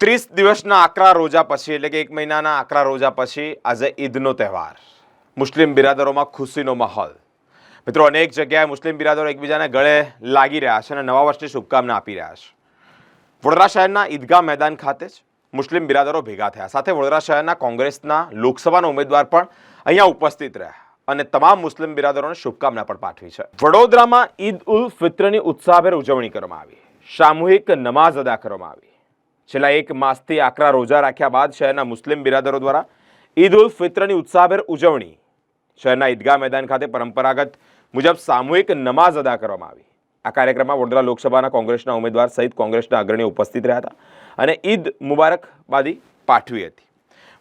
ત્રીસ દિવસના આકરા રોજા પછી, એટલે કે એક મહિનાના આકરા રોજા પછી આજે ઈદનો તહેવાર. મુસ્લિમ બિરાદરોમાં ખુશીનો માહોલ. મિત્રો, અનેક જગ્યાએ મુસ્લિમ બિરાદરો એકબીજાને ગળે લાગી રહ્યા છે અને નવા વર્ષની શુભકામના આપી રહ્યા છે. વડોદરા શહેરના ઈદગાહ મેદાન ખાતે જ મુસ્લિમ બિરાદરો ભેગા થયા. સાથે વડોદરા શહેરના કોંગ્રેસના લોકસભાના ઉમેદવાર પણ અહીંયા ઉપસ્થિત રહ્યા અને તમામ મુસ્લિમ બિરાદરોને શુભકામના પણ પાઠવી છે. વડોદરામાં ઈદ ઉલ ફિત્રની ઉત્સાહભેર ઉજવણી કરવામાં આવી. સામૂહિક નમાઝ અદા કરવામાં આવી. છેલ્લા એક માસથી આકરા રોજા રાખ્યા બાદ શહેરના મુસ્લિમ બિરાદરો દ્વારા ઈદ ઉલ ફિત્રની ઉત્સાહભેર ઉજવણી. શહેરના ઈદગાહ મેદાન ખાતે પરંપરાગત મુજબ સામૂહિક નમાઝ અદા કરવામાં આવી. આ કાર્યક્રમમાં વડોદરા લોકસભાના કોંગ્રેસના ઉમેદવાર સહિત કોંગ્રેસના અગ્રણીઓ ઉપસ્થિત રહ્યા હતા અને ઈદ મુબારકબાદી પાઠવી હતી.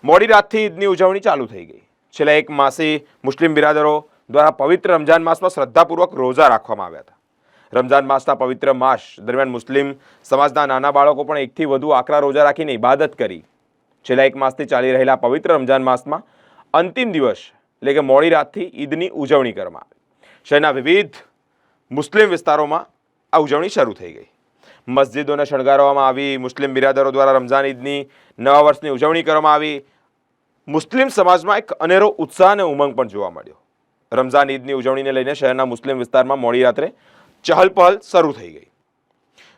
મોડી રાતથી ઈદની ઉજવણી ચાલુ થઈ ગઈ. છેલ્લા એક માસી મુસ્લિમ બિરાદરો દ્વારા પવિત્ર રમજાન માસમાં શ્રદ્ધાપૂર્વક રોજા રાખવામાં આવ્યા હતા. રમજાન માસના પવિત્ર માસ દરમિયાન મુસ્લિમ સમાજના નાના બાળકો પણ એકથી વધુ આકરા રોજા રાખીને ઇબાદત કરી. છેલ્લા એક માસથી ચાલી રહેલા પવિત્ર રમઝાન માસમાં અંતિમ દિવસ એટલે કે મોડી રાતથી ઈદની ઉજવણી કરવામાં આવી. શહેરના વિવિધ મુસ્લિમ વિસ્તારોમાં આ ઉજવણી શરૂ થઈ ગઈ. મસ્જિદોને શણગારવામાં આવી, મુસ્લિમ બિરાદરો દ્વારા રમઝાન ઈદની નવા વર્ષની ઉજવણી કરવામાં આવી. મુસ્લિમ સમાજમાં એક અનેરો ઉત્સાહ અને ઉમંગ પણ જોવા મળ્યો. રમઝાન ઈદની ઉજવણીને લઈને શહેરના મુસ્લિમ વિસ્તારમાં મોડી રાત્રે ચહલપહલ શરૂ થઈ ગઈ.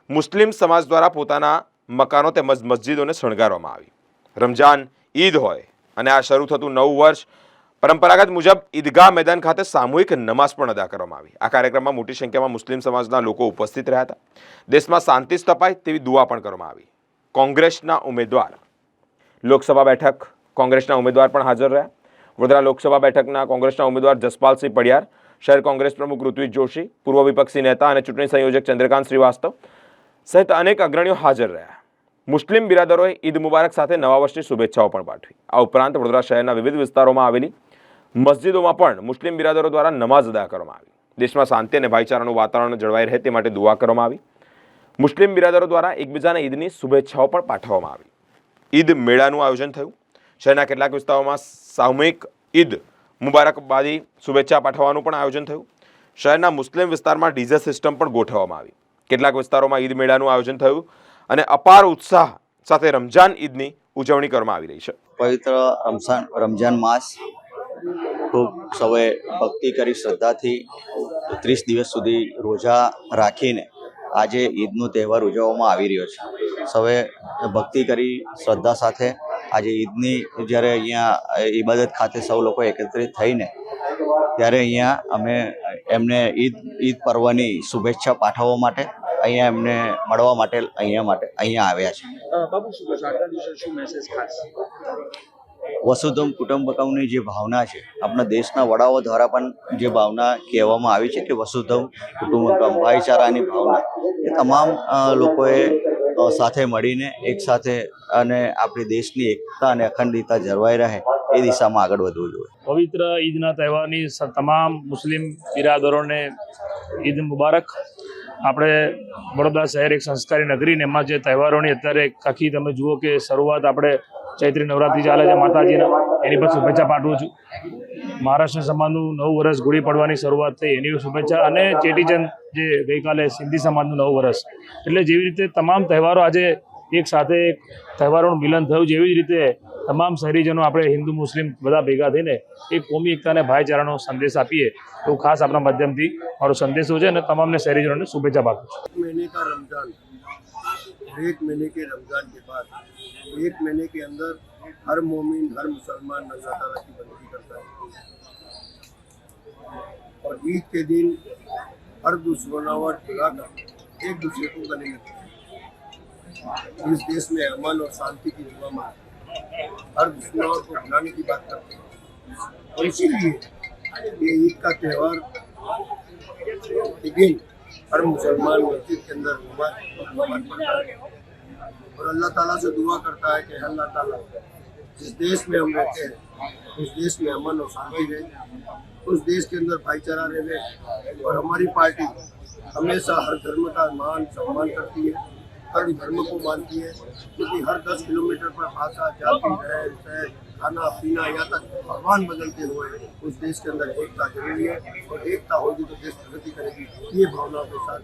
મુસ્લિમ સમાજ દ્વારા પોતાના મકાનો તેમજ મસ્જિદોને શણગારવામાં આવી. રમજાન ઈદ હોય અને આ શરૂ થતું નવું વર્ષ પરંપરાગત મુજબ ઈદગાહ મેદાન ખાતે સામૂહિક નમાઝ પણ અદા કરવામાં આવી. આ કાર્યક્રમમાં મોટી સંખ્યામાં મુસ્લિમ સમાજના લોકો ઉપસ્થિત રહ્યા હતા. દેશમાં શાંતિ સ્થપાય તેવી દુઆ પણ કરવામાં આવી. કોંગ્રેસના ઉમેદવાર લોકસભા બેઠક કોંગ્રેસના ઉમેદવાર પણ હાજર રહ્યા. વડોદરા લોકસભા બેઠકના કોંગ્રેસના ઉમેદવાર જસપાલસિંહ પડિયાર શહેર કોંગ્રેસ પ્રમુખ ઋત્વિજ જોશી, પૂર્વ વિપક્ષી નેતા અને ચૂંટણી સંયોજક ચંદ્રકાંત શ્રીવાસ્તવ સહિત અનેક અગ્રણીઓ હાજર રહ્યા. મુસ્લિમ બિરાદરોએ ઈદ મુબારક સાથે નવા વર્ષની શુભેચ્છાઓ પણ પાઠવી. આ ઉપરાંત વડોદરા શહેરના વિવિધ વિસ્તારોમાં આવેલી મસ્જિદોમાં પણ મુસ્લિમ બિરાદરો દ્વારા નમાઝ અદા કરવામાં આવી. દેશમાં શાંતિ અને ભાઈચારાનું વાતાવરણ જળવાઈ રહે તે માટે દુઆ કરવામાં આવી. મુસ્લિમ બિરાદરો દ્વારા એકબીજાને ઈદની શુભેચ્છાઓ પણ પાઠવવામાં આવી. ઈદ મેળાનું આયોજન થયું. શહેરના કેટલાક વિસ્તારોમાં સામૂહિક ઈદ મુબારકબાદી શુભેચ્છા પાઠવવાનું પણ આયોજન થયું. શહેરના મુસ્લિમ વિસ્તારમાં ડીજે સિસ્ટમ પણ ગોઠવવામાં આવી. કેટલાક વિસ્તારોમાં ઈદ મેળાનું આયોજન થયું અને અપાર ઉત્સાહ સાથે રમજાન ઈદની ઉજવણી કરવામાં આવી રહી છે. પવિત્ર રમઝાન રમજાન માસ ખૂબ સૌએ ભક્તિ કરી, શ્રદ્ધાથી ત્રીસ દિવસ સુધી રોજા રાખીને આજે ઈદનો તહેવાર ઉજવવામાં આવી રહ્યો છે. સૌએ ભક્તિ કરી, શ્રદ્ધા સાથે આજે ઈદની જ્યારે અહીંયા ઈબાદત ખાતે સૌ લોકો એકત્રિત થઈને ત્યારે અહીંયા અમે એમને ઈદ ઈદ પર્વની શુભેચ્છા પાઠવવા માટે અહીંયા એમને મળવા માટે અહીંયા માટે અહીંયા આવ્યા છે. વસુધમ કુટુંબકમની જે ભાવના છે આપણા દેશના વડાઓ દ્વારા પણ જે ભાવના કહેવામાં આવી છે કે વસુધમ કુટુંબકમ ભાઈચારાની ભાવના એ તમામ લોકોએ સાથે મળીને એક સાથે અને આપણી દેશની એકતા અને અખંડિતતા જળવાઈ રહે એ દિશામાં આગળ વધવું જોઈએ. પવિત્ર ઈદના તહેવારની તમામ મુસ્લિમ બિરાદરોને ઈદ મુબારક. આપણે વડોદરા શહેર એક સંસ્કારી નગરી ને એમાં જે તહેવારોની અત્યારે આખી તમે જુઓ કે શરૂઆત આપણે ચૈત્રી નવરાત્રિ ચાલે છે માતાજીના, એની પર શુભેચ્છા પાઠવું છું. મહારાષ્ટ્ર સમાજનું નવું વર્ષ ગુડી પડવાની શરૂઆત થઈ, એની શુભેચ્છા અને ચેટીચંદ જે ગઈકાલે સિંધી સમાજનું નવું વર્ષ એટલે જેવી રીતે તમામ તહેવારો આજે એક સાથે એક તહેવારોનું મિલન થયું જેવી જ રીતે તમામ શહેરીજનો આપણે હિન્દુ મુસ્લિમ બધા ભેગા થઈને એક કોમી એકતા અને ભાઈચારાનો સંદેશ આપીએ તો ખાસ આપણા માધ્યમથી મારો સંદેશો છે અને તમામને શહેરીજનોને શુભેચ્છા પાઠવું છું महीने का रमजान एक महीने के रमजान के बाद एक महीने के अंदर हर मोमिन हर मुसलमान अल्लाह ताला की बंदगी करता है और ईद के दिन हर दुश्मनावट भुलाकर एक दूसरे को गले लगते हैं। इस देश में अमन और शांति की मांगते हैं हर दुश्मनावट को भुलाने की बात करते हैं। और इसीलिए ये ईद का त्यौहार दिन हर मुसलमान मस्जिद के अंदर नमाज़ है। और अल्लाह ताला से दुआ करता है कि अल्लाह ताला जिस देश में हम रहते हैं, उस देश में अमन और शांति रहे, उस देश के अंदर भाईचारा रहे, और हमारी पार्टी हमेशा हर धर्म का मान सम्मान करती है, हर धर्म को मानती है, क्योंकि हर दस किलोमीटर पर भाषा, जाति रहन खाना, पीना यहाँ तक भगवान बदलते हुए उस देश के अंदर एकता ज़रूरी है, और एकता होगी तो देश प्रगति करेगी, ये भावनाओं के साथ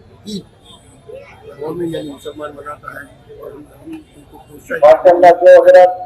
कौमी यानी मुसलमान मनाता है, और हम उनको प्रोत्साहित